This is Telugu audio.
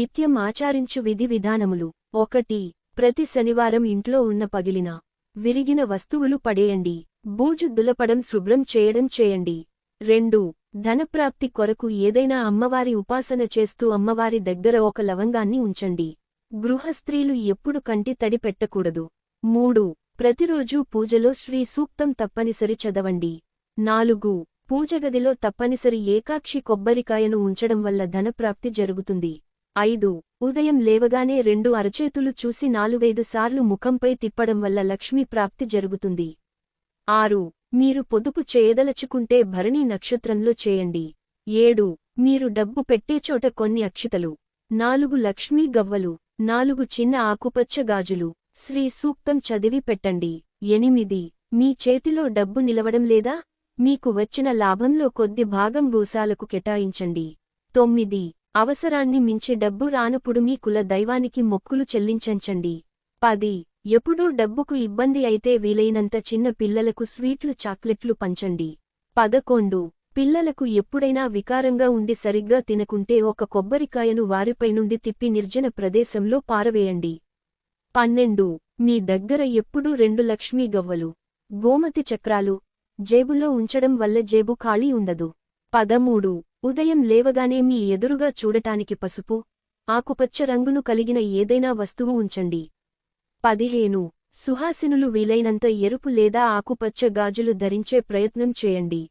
నిత్యం ఆచారించు విధి విధానములు. ఒకటి ప్రతి శనివారం ఇంట్లో ఉన్న పగిలిన విరిగిన వస్తువులు పడేయండి. బూజు దులపడం శుభ్రం చేయడం చేయండి. రెండు ధనప్రాప్తి కొరకు ఏదైనా అమ్మవారి ఉపాసన చేస్తూ అమ్మవారి దగ్గర ఒక లవంగాన్ని ఉంచండి. గృహస్త్రీలు ఎప్పుడు కంటి తడి పెట్టకూడదు. మూడు ప్రతిరోజూ పూజలో శ్రీ సూక్తం తప్పనిసరి చదవండి. నాలుగు పూజగదిలో తప్పనిసరి ఏకాక్షి కొబ్బరికాయను ఉంచడం వల్ల ధనప్రాప్తి జరుగుతుంది. ఐదు. ఉదయం లేవగానే రెండు అరచేతులు చూసి నాలుగైదు సార్లు ముఖంపై తిప్పడం వల్ల లక్ష్మీ ప్రాప్తి జరుగుతుంది. ఆరు. మీరు పొదుపు చేయదలచుకుంటే భరణి నక్షత్రంలో చేయండి. ఏడు. మీరు డబ్బు పెట్టేచోట కొన్ని అక్షితలు. నాలుగు లక్ష్మీ గవ్వలు. నాలుగు చిన్న ఆకుపచ్చ గాజులు. శ్రీ సూక్తం చదివి పెట్టండి. ఎనిమిది. మీ చేతిలో డబ్బు నిలవడం లేదా? మీకు వచ్చిన లాభంలో కొద్ది భాగం గోసాలకు కేటాయించండి. తొమ్మిది. అవసరాన్ని మించి డబ్బు రానప్పుడు మీ కుల దైవానికి మొక్కులు చెల్లించండి పది. ఎప్పుడూ డబ్బుకు ఇబ్బంది అయితే వీలైనంత చిన్న పిల్లలకు స్వీట్లు చాక్లెట్లు పంచండి. పదకొండు. పిల్లలకు ఎప్పుడైనా వికారంగా ఉండి సరిగ్గా తినకుంటే ఒక కొబ్బరికాయను వారిపై నుండి తిప్పి నిర్జన ప్రదేశంలో పారవేయండి. పన్నెండు. మీ దగ్గర ఎప్పుడూ రెండు లక్ష్మీ గవ్వలు గోమతి చక్రాలు జేబులో ఉంచడం వల్ల జేబు ఖాళీ ఉండదు. పదమూడు. ఉదయం లేవగానే మీ ఎదురుగా చూడటానికి పసుపు ఆకుపచ్చ రంగును కలిగిన ఏదైనా వస్తువు ఉంచండి. పదిహేను. సుహాసినులు వీలైనంత ఎరుపు లేదా ఆకుపచ్చ గాజులు ధరించే ప్రయత్నం చేయండి.